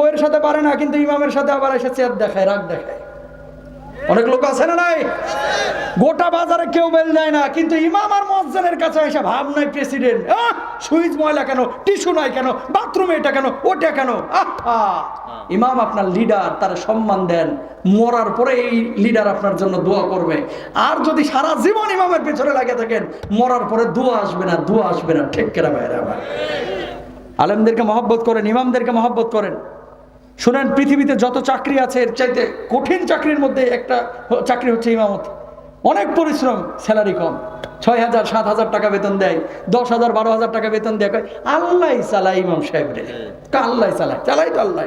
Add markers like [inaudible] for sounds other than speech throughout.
বউয়ের সাথে পারে না, কিন্তু ইমামের সাথে আবার এসে চেয়ার দেখায়, রাগ দেখায়। অনেক লোক আছে না নাই? গোটা বাজারে কেউ বেল যায় না, কিন্তু ইমাম আর মজ্জানের কাছে এসে ভাব নাই প্রেসিডেন্ট সুইচ ময়লা কেন? টিস্যু নাই কেন? বাথরুমে এটা কেন? ওটা কেন? আহা! ইমাম আপনার লিডার তার সম্মান দেন। মরার পরে এই লিডার আপনার জন্য দোয়া করবে। আর যদি সারা জীবন ইমামের পেছনে লাগে থাকেন, মরার পরে দোয়া আসবে না, দোয়া আসবে না। ঠিক কেনা বাইরে আবার আলেমদেরকে মহব্বত করেন, ইমামদেরকে মহব্বত করেন। শুনেন, পৃথিবীতে যত চাকরি আছে, এর চাইতে কঠিন চাকরির মধ্যে একটা চাকরি হচ্ছে ইমামত। অনেক পরিশ্রম, স্যালারি কম। ছয় হাজার, সাত হাজার টাকা বেতন দেয়, দশ হাজার, বারো হাজার টাকা বেতন দেয়। আল্লাহ চালায় ইমাম সাহেব রে। আল্লাহ চালায়? চালাই তো আল্লাহ।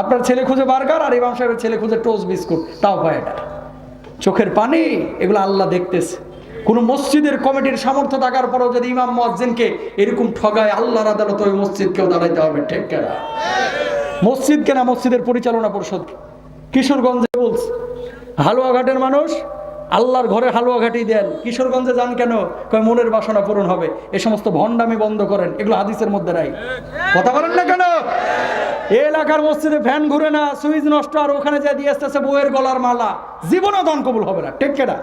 আপনার ছেলে খুঁজে বার্গার আর ইমাম সাহেবের ছেলে খুঁজে টোস্ট বিস্কুট, তাও পায় এটা চোখের পানি, এগুলো আল্লাহ দেখতেছে। কোন মসজিদের কমিটির সামর্থ্য থাকার পরও যদি ইমাম মুয়াজ্জিনকে এরকম ঠগায়, আল্লাহর আদালত ওই মসজিদকেও দাঁড়াইতে হবে, ঠিক কেনা? মসজিদ কেনা মসজিদের পরিচালনা পরিষদ। কিশোরগঞ্জে বলছে, হালুয়াঘাটের মানুষ আল্লাহর ঘরে হালুয়াঘাটি দেন। কিশোরগঞ্জে যান কেন? কয়, মনের বাসনা পূরণ হবে। এ সমস্ত ভণ্ডামি বন্ধ করেন। এগুলো হাদিসের মধ্যে নাই। কথা বলেন না কেন? এলাকার মসজিদে ফ্যান ঘুরে না, সুইচ নষ্ট, আর ওখানে যা দিয়ে আসতেছে বইয়ের গলার মালা, জীবনও দান কবুল হবে না। ঠিক কেনা?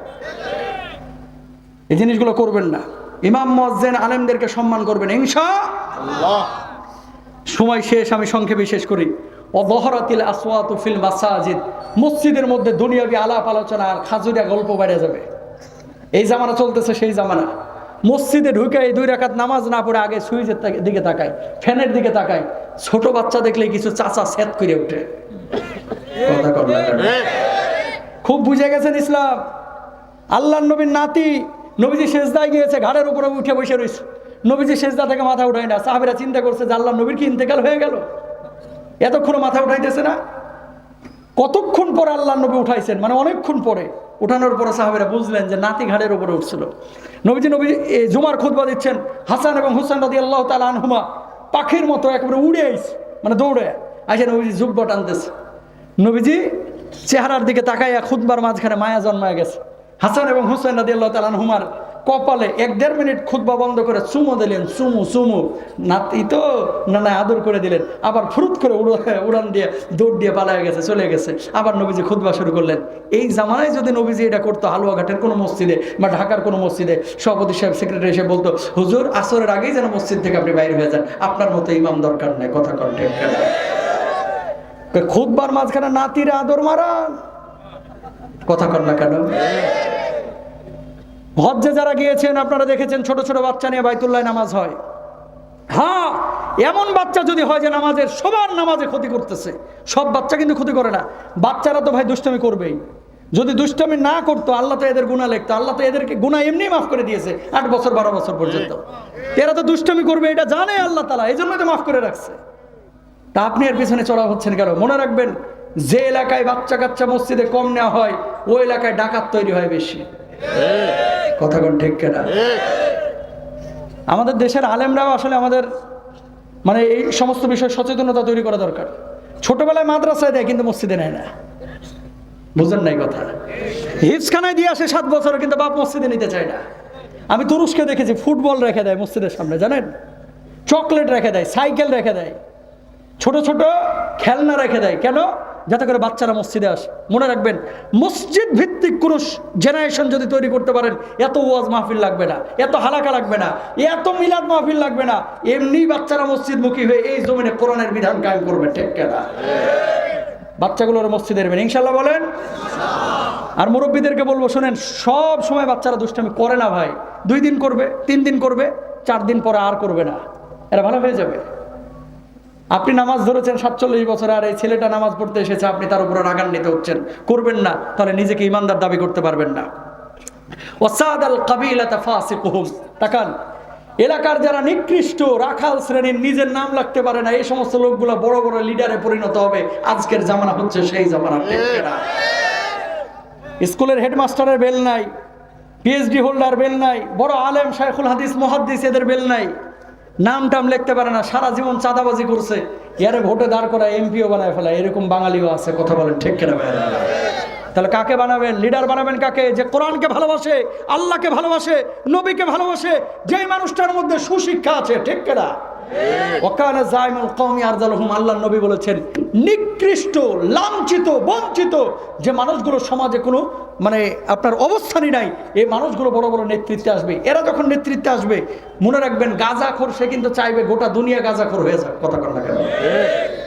এই জিনিসগুলো করবেন না। ইমাম মজ্জেন আলেমদেরকে সম্মান করবেন। ইনশা সময় শেষ, আমি সংক্ষেপে শেষ করি। আসওয়াতু ফিল মাসাজিদ। মসজিদের মধ্যে দুনিয়াবি আলাপ আলোচনা আর খাজুরিয়া গল্প বেড়ে যাবে। এই জামানা চলতেছে, সেই জামানা। মসজিদে ঢুকে এই দুই রাকাত নামাজ না পড়ে আগে সুইচের দিকে তাকায়, ফ্যানের দিকে তাকায়। ছোট বাচ্চা দেখলে কিছু চাচা সেট করে কেন? খুব বুঝে গেছেন ইসলাম। আল্লাহ নবীর নাতি নবীজি সেজদায় গিয়েছে, ঘাড়ের উপরে উঠে বসে রয়েছে। নবীজি সেজদা থেকে মাথা উঠায় না, সাহাবেরা চিন্তা করছে যে আল্লাহ নবীর কি ইন্তেকাল হয়ে গেল? এতক্ষণ মাথা উঠাইতেছে না? কতক্ষণ পরে আল্লাহ নবী উঠাইছেন? মানে অনেকক্ষণ পরে। উঠানোর পরে সাহাবেরা বুঝলেন যে নাতি ঘাড়ের উপরে উঠছিল। নবীজি নবী জুমার খুতবা দিচ্ছেন, হাসান এবং হুসান রাদি আল্লাহ তালা আনহুমা পাখির মতো একেবারে উড়ে আইছে মানে দৌড়ে। আইসে নবীজি জুব্ব টানতেছে। নবীজি চেহারার দিকে তাকাইয়া খুতবার মাঝখানে মায়া জন্মায় গেছে। হাসান এবং হুসেন রাদি আল্লাহ তালান হুমার কপালে এক দেড় মিনিট খুতবা বন্ধ করে চুমো দিলেন, চুমু চুমু। নাতি তো না না আদর করে দিলেন, আবার ফুরুত করে উড়ো, উড়ান দিয়ে, দৌড় দিয়ে পালায় গেছে, চলে গেছে। আবার নবীজি খুতবা শুরু করলেন। এই জামানায় যদি নবীজি এটা করতো হালুয়াঘাটের কোনো মসজিদে বা ঢাকার কোনো মসজিদে, সভাপতি সাহেব, সেক্রেটারি এসে বলতো, হুজুর, আসরের আগেই যেন মসজিদ থেকে আপনি বাইরে হয়ে যান। আপনার মতো ইমাম দরকার নেই, কথা কন্টে খুদবার মাঝখানে নাতিরে আদর মারান। কথা কর না কেন? হজ্জে যারা গিয়েছেন, আপনারা দেখেছেন ছোট ছোট বাচ্চা নিয়ে বাইতুল্লাহ নামাজ হয়। হ্যাঁ এমন বাচ্চা যদি হয় যে নামাজের, সবার নামাজে ক্ষতি করতেছে। সব বাচ্চা কিন্তু ক্ষতি করে না। বাচ্চারা তো ভাই দুষ্টমি করবেই। যদি দুষ্টমি না করতো, আল্লাহ তো এদের গুণা লিখতো। আল্লাহ তো এদেরকে গুণা এমনি মাফ করে দিয়েছে, আট বছর, বারো বছর পর্যন্ত। এরা তো দুষ্টামি করবে, এটা জানে আল্লাহ তালা এই জন্য তো মাফ করে রাখছে। তা আপনি এর পিছনে চড়া হচ্ছেন কেন? মনে রাখবেন, যে এলাকায় বাচ্চা কাচ্চা মসজিদে কম নেওয়া হয়, ওই এলাকায় ডাকাত তৈরি হয় বেশি। কথা ঠিক কেনা? আমাদের দেশের আলেমরাও আসলে আমাদের মানে এই সমস্ত বিষয়ে সচেতনতা তৈরি করা দরকার। ছোটবেলায় মাদ্রাসায় দেয়, কিন্তু মসজিদে নেয় না। বুঝেন নাই কথা? হিপসখানায় দিয়ে আসে সাত বছর, কিন্তু বাপ মসজিদে নিতে চায় না। আমি তুরস্কে দেখেছি, ফুটবল রেখে দেয় মসজিদের সামনে, জানেন? চকলেট রেখে দেয়, সাইকেল রেখে দেয়। ছোট ছোট খেলনা রেখে দেয়। কেন? যাতে করে বাচ্চারা মসজিদে আসে। মনে রাখবেন মসজিদ ভিত্তিক কোনো জেনারেশন যদি তৈরি করতে পারেন, এত ওয়াজ মাহফিল লাগবে না, এত হালাকা লাগবে না, এত মিলাদ মাহফিল লাগবে না, এমনি বাচ্চারা মসজিদমুখী হয়ে এই জমিনে কোরআনের বিধান কায়েম করবে, ঠিক কেনা? বাচ্চাগুলোর মসজিদে এরবেন। ইনশাল্লাহ বলেন? আর মুরব্বীদেরকে বলব, শোনেন, সব সময় বাচ্চারা দুষ্টামি করে না ভাই। দুই দিন করবে, তিন দিন করবে, চার দিন পরে আর করবে না। এরা ভালো হয়ে যাবে। আপনি নামাজ ধরেছেন সাতচল্লিশ বছরে আর এই ছেলেটা নামাজ পড়তে এসেছে, আপনি তার উপরে রাগান্বিত হচ্ছেন। করবেন না, তাহলে নিজেকে ইমানদার দাবি করতে পারবেন না। ওসাদ আল ফাসিকুহুম। তাকান, এলাকার যারা নিকৃষ্ট রাখাল শ্রেণির নিজের নাম লাগতে পারে না, এই সমস্ত লোকগুলো বড় বড় লিডারে পরিণত হবে। আজকের জামানা হচ্ছে সেই জামানা স্কুলের হেডমাস্টারের বেল নাই পিএইচডি হোল্ডার বেল নাই, বড় আলেম, শাইখুল হাদিস, মহাদ্দিস এদের বেল নাই। নাম টাম লিখতে পারে না, সারা জীবন চাঁদাবাজি করছে। ইয়ারে ভোটে দাঁড় করা এমপিও বানায় ফেলা এরকম বাঙালিও আছে, কথা বলেন ঠিক কেনা তাহলে কাকে বানাবেন? লিডার বানাবেন কাকে? যে কোরআনকে ভালোবাসে, আল্লাহকে ভালোবাসে, নবীকে ভালোবাসে, যেই মানুষটার মধ্যে সুশিক্ষা আছে, ঠিক কিনা? নবী বলেছেন, নিকৃষ্ট, লাঞ্ছিত, বঞ্চিত যে মানুষগুলো সমাজে মানে আপনার নাই, এই মানুষগুলো বড় বড় নেতৃত্বে আসবে। এরা যখন নেতৃত্বে আসবে, মনে রাখবেন সে কিন্তু চাইবে গোটা দুনিয়া গাঁজাখোর হয়ে যাক, কথা কেন?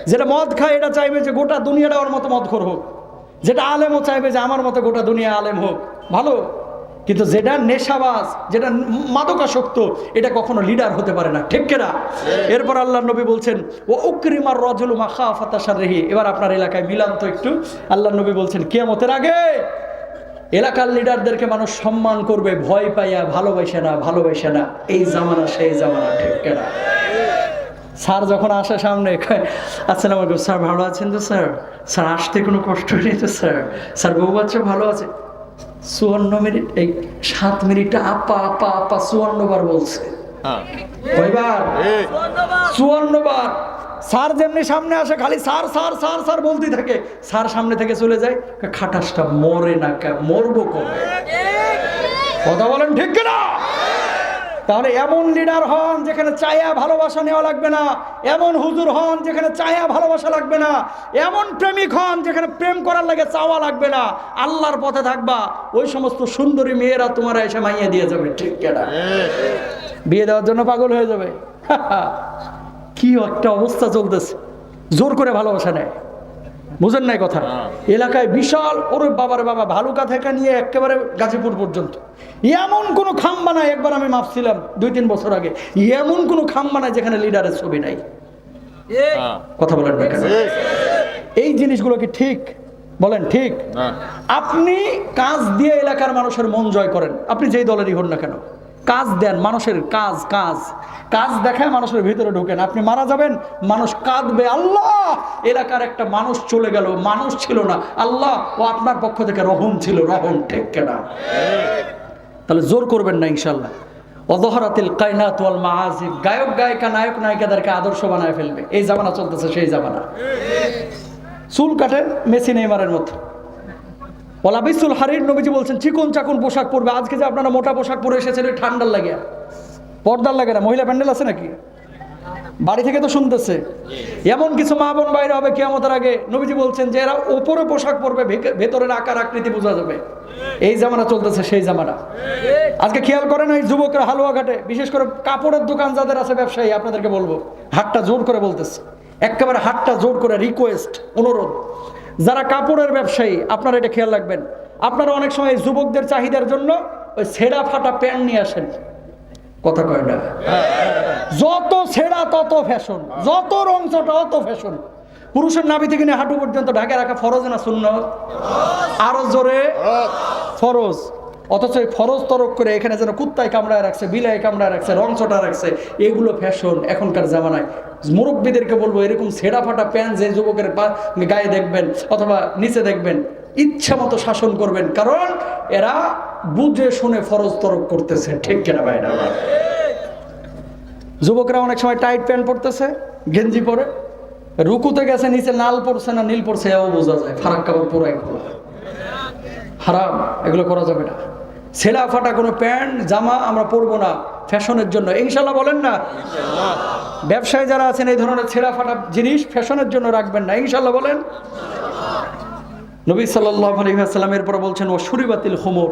যেটা মদ খায়, এটা চাইবে যে গোটা দুনিয়াটা ওর মতো মদখোর হোক। যেটা আলেমও চাইবে যে আমার মতো গোটা দুনিয়া আলেম হোক। ভালো? কিন্তু যেটা নেশাবাজ যেটা মাদকাসক্ত এটা কখনো লিডার হতে পারে না। ঠিক কেনা? এরপর আল্লাহ নবী বলছেন ও উকরিমার রজল মাখা ফাতাসার রেহি এবার আপনার এলাকায় মিলান তো একটু। আল্লাহ নবী বলছেন কিয়ামতের আগে এলাকার লিডারদেরকে মানুষ সম্মান করবে ভয় পাইয়া ভালোবাসে না ভালোবাসে না। এই জামানা সেই জামানা ঠিক কেনা? স্যার যখন আসে সামনে আসসালামু আলাইকুম স্যার ভালো আছেন তো স্যার? স্যার আসতে কোনো কষ্ট নেই তো স্যার? স্যার বউ বাচ্চা ভালো আছে? চুয়ান্ন মিনিট এই সাত মিনিটটা আপা আপা আপা চুয়ান্ন বার বলছে। কয়বার? চুয়ান্ন বার। স্যার যেমনি সামনে আসে খালি স্যার স্যার স্যার স্যার বলতেই থাকে। স্যার সামনে থেকে চলে যায় খাটাসটা মরে না কে মরবো কবে? কথা বলেন ঠিক কিনা? তাহলে এমন লিডার হন যেখানে চায়া ভালোবাসা নেওয়া লাগবে না, এমন হুজুর হন যেখানে চায়া ভালোবাসা লাগবে না, এমন প্রেমিক হন যেখানে প্রেম করার লাগে চাওয়া লাগবে না, আল্লাহর পথে থাকবা, ওই সমস্ত সুন্দরী মেয়েরা তোমার এসে মাইয়ে দিয়ে যাবে, ঠিক কেনা বিয়ে দেওয়ার জন্য পাগল হয়ে যাবে। [laughs] কি একটা অবস্থা চলতেছে, জোর করে ভালোবাসা নেয়। বুঝেন নাই কথা? এলাকায় বিশাল ওর বাবার বাবা ভালুকা থেকে নিয়ে একেবারে গাজীপুর পর্যন্ত। এমন কোনো খাম্বা নাই একবার আমি মাপছিলাম দুই তিন বছর আগে এমন কোনো খাম্বা নাই যেখানে লিডারের ছবি নাই। কথা বলেন না এই জিনিসগুলো কি ঠিক? বলেন ঠিক? আপনি কাজ দিয়ে এলাকার মানুষের মন জয় করেন আপনি যেই দলেরই হন না কেন? কাজ দেন, মানুষের কাজ কাজ। কাজ দেখায় মানুষের ভিতরে ঢোকেন। আপনি মারা যাবেন, মানুষ কাঁদবে, আল্লাহ! এলাকার একটা মানুষ চলে গেল, মানুষ ছিল না। আল্লাহ, ও আপনার পক্ষ থেকে রহম ছিল, রহম ঠিক কেনা? তাহলে জোর করবেন না ইনশাল্লাহ অদহরাতিল কায়নাত ওয়াল মাহাজিব গায়ক, গায়িকা, নায়ক, নায়িকাদেরকে আদর্শ বানায় ফেলবে। এই জামানা চলতেছে, সেই জামানা। চুল কাটেন মেসি নেইমারের মতো। ওলাবিসুল হারির নবীজি বলছেন, চিকন চাকুন পোশাক পরবে। আজকে যে আপনারা মোটা পোশাক পরে এসেছেন, ওই ঠান্ডার লাগে। পর্দার লাগে না। মহিলা প্যান্ডেল আছে নাকি? বাড়ি থেকে তো শুনতেছে। এমন কিছু মা বোন বাইরে হবে কেয়ামতের আগে নবীজি বলছেন যে, এরা ওপরে পোশাক পরবে ভেতরের আকার আকৃতি বোঝা যাবে। এই জামানা চলতেছে, সেই জামানা। আজকে খেয়াল করেন এই যুবকরা হালুয়া ঘাটে, বিশেষ করে কাপড়ের দোকান যাদের আছে ব্যবসায়ী, আপনাদেরকে বলব হাটটা জোর করে বলতেছে। একেবারে হাটটা জোর করে রিকোয়েস্ট অনুরোধ। যারা কাপড়ের ব্যবসায়ী, আপনারা এটা খেয়াল রাখবেন। আপনারা অনেক সময় যুবকদের চাহিদার জন্য ওই ছেঁড়া ফাটা প্যান্ট নিয়ে আসেন। কথা কয় না? যত ছেঁড়া, তত ফ্যাশন যত রং চটা অত ফ্যাশন পুরুষের নাভি থেকে নিয়ে হাঁটু পর্যন্ত ঢাকে রাখা ফরজ না শূন্য আরও জোরে? ফরজ। অথচ এই ফরজ তরক করে এখানে যেন কুত্তায় কামড়ায় রাখছে, বিলায় কামড়ায় রাখছে, রং চটা রাখছে, এগুলো ফ্যাশন এখনকার জামানায়। মুরব্বীদেরকে বলব, এরকম ছেঁড়া ফাটা প্যান্ট যে যুবকের গায়ে দেখবেন অথবা নিচে দেখবেন, ইচ্ছা মতো শাসন করবেন, কারণ এরা বুঝে শুনে ফরজ তরক করতেছে। ঠিক কেনা ভাই না যুবকরা অনেক সময় টাইট প্যান্ট পরতেছে, গেঞ্জি পরে, রুকুতে গেছে, নিচে লাল পড়ছে না, নীল পড়ছে এও বোঝা যায়, ফারাক কাপড় পুরো হারাম, এগুলো করা যাবে না। ছেঁড়া ফাটা কোনো প্যান্ট, জামা আমরা পরবো না ফ্যাশনের জন্য। ইনশাল্লাহ বলেন না? ব্যবসায়ী যারা আছেন, এই ধরনের ছেঁড়া ফাটা জিনিস ফ্যাশনের জন্য রাখবেন না। ইনশাল্লাহ বলেন। নবী সাল্লাহ আলহিহাস্লামের পরে বলছেন, ও সুরিবাতিল হোমর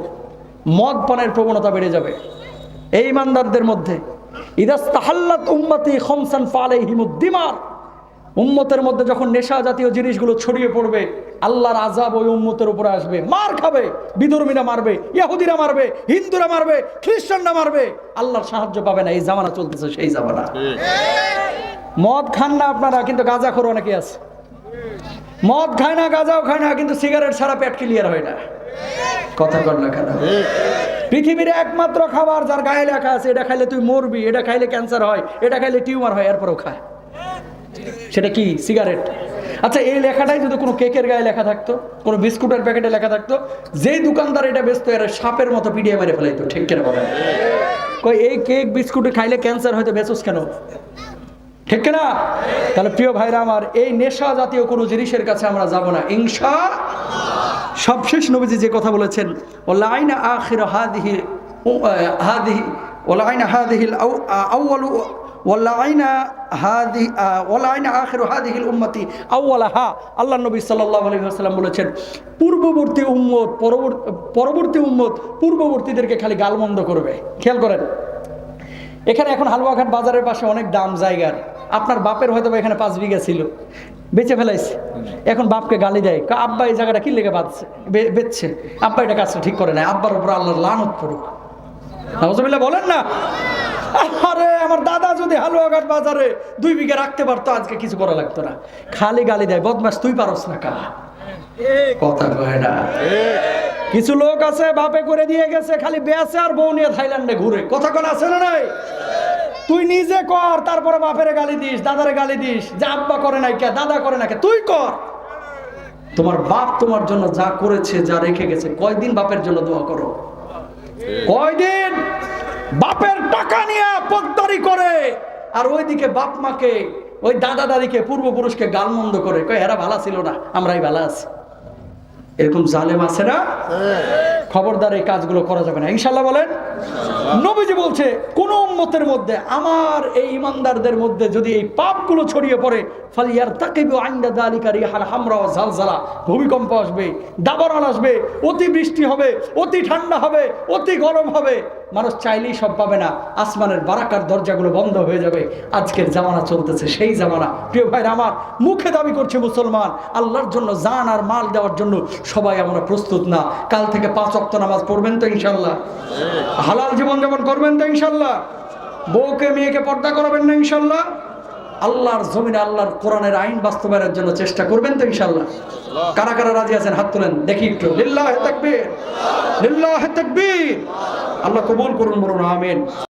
মদ পানের প্রবণতা বেড়ে যাবে এই ইমানদারদের মধ্যে। ইদাস্তাহাল্লাত উম্মতি খমসান ফালে হিমুদ্দিমার উম্মতের মধ্যে যখন নেশা জাতীয় জিনিসগুলো ছড়িয়ে পড়বে, আল্লাহর আজাব ওই উম্মতের উপরে আসবে। মার খাবে বিধর্মীরা মারবে, ইয়াহুদিরা মারবে, হিন্দুরা মারবে, খ্রিস্টানরা মারবে। আল্লাহর সাহায্য পাবে না, এই জামানা চলতেছে সেই জামানা। মদ খান না আপনারা, কিন্তু গাঁজা খোর অনেকে আছে। মদ খায় না, গাঁজাও খায় না, কিন্তু সিগারেট ছাড়া পেট ক্লিয়ার হয় না। কথা কর না কেন? পৃথিবীর একমাত্র খাবার যার গায়ে লেখা আছে, এটা খাইলে তুই মরবি, এটা খাইলে ক্যান্সার হয়, এটা খাইলে টিউমার হয়, এরপরও খায়। সেটা কি? সিগারেট। আচ্ছা এই লেখাটাই যদি কোনো কেকের গায়ে লেখা থাকতো, কোনো বিস্কুটের প্যাকেটে লেখা থাকতো, যেই দোকানদার এটা ব্যস্ত এর সাপের মতো পিডিয়ে মেরে ফেলাইতো, ঠিক কেন বলেন? কই, এই কেক, বিস্কুটে খাইলে ক্যান্সার হয়তো বেচোস কেন? ঠিক না তাহলে প্রিয় ভাইরা আমার, এই নেশা জাতীয় কোনো জিনিসের কাছে আমরা যাব না। ইংসা সবশেষ নবীজি যে কথা বলেছেন ওলা আইনা আখির হাদিহি হাদিহি ওলা আইনা হাদিহিল আউয়ালু আল্লাহ বলেছেন, পূর্ববর্তী পরবর্তী পূর্ববর্তীদেরকে খালি গালমন্দ করবে। খেয়াল করেন। এখানে এখন হালুয়াঘাট বাজারের পাশে অনেক দাম জায়গার। আপনার বাপের হয়তো এখানে পাঁচ বিঘা ছিল, বেচে ফেলাইছে। এখন বাপকে গালি দেয় আব্বা এই জায়গাটা কি লেগে বাঁধছে? বে- বেচছে। আব্বা এটা কাজটা ঠিক করে না আব্বার উপর আল্লাহর লানত পড়ুক। বলেন না। যদি হালুয়াঘাট বাজারে দুই বিঘা রাখতে পারতো, আজকে কিছু করা লাগতো না। খালি গালি দেয়, বদমাস, তুই পারস না কা। কথা কয় না। কিছু লোক আছে, বাপে করে দিয়ে গেছে, খালি বেঁচে আর বউ নিয়ে থাইল্যান্ডে ঘুরে। কথা কোন আছে না নাই? তুই নিজে কর, তারপরে বাপেরে গালি দিস, দাদারে গালি দিস, যে আব্বা করে নাই কে, দাদা করে না কে, তুই কর। তোমার বাপ তোমার জন্য যা করেছে, যা রেখে গেছে, কয়দিন বাপের জন্য দোয়া করো? কয়দিন? বাপের টাকা নিয়ে পদ্মারি করে। আর ওইদিকে বাপ মাকে, ওই দাদা দাদিকে, পূর্বপুরুষকে গালমন্দ করে। কয়, এরা ভালো ছিল না, আমরাই ভালো আছি। এরকম জালেম আছে না? খবরদার এই কাজগুলো করা যাবে না। ইনশাল্লাহ বলেন, নবীজি বলছে, কোন উম্মতের মধ্যে, আমার এই ইমানদারদের মধ্যে যদি এই পাপগুলো ছড়িয়ে পড়ে ফালিয়ার তাকিবু আইন্দা দালিকা রিহাল হামরা ঝালঝালা ভূমিকম্প আসবে, দাবানল আসবে, অতি বৃষ্টি হবে, অতি ঠান্ডা হবে, অতি গরম হবে। মানুষ চাইলেই সব পাবে না। আসমানের বারাকার দরজাগুলো বন্ধ হয়ে যাবে। আজকের জামানা চলতেছে, সেই জামানা। প্রিয় ভাই আমার, মুখে দাবি করছে মুসলমান, আল্লাহর জন্য জান আর মাল দেওয়ার জন্য সবাই আমরা প্রস্তুত না। কাল থেকে পাঁচ অক্ত নামাজ পড়বেন তো ইনশাল্লাহ হালাল জীবনযাপন করবেন তো ইনশাল্লাহ বউকে, মেয়েকে পর্দা করাবেন না ইনশাল্লাহ আল্লাহর জমিনে আল্লাহর কোরআনের আইন বাস্তবায়নের জন্য চেষ্টা করবেন তো ইনশাল্লাহ কারা কারা রাজি আছেন? হাত তোলেন দেখি একটু। লিল্লাহ তাকবীর লিল্লাহ তাকবীর। আল্লাহ কবুল করুন বলুন আমিন।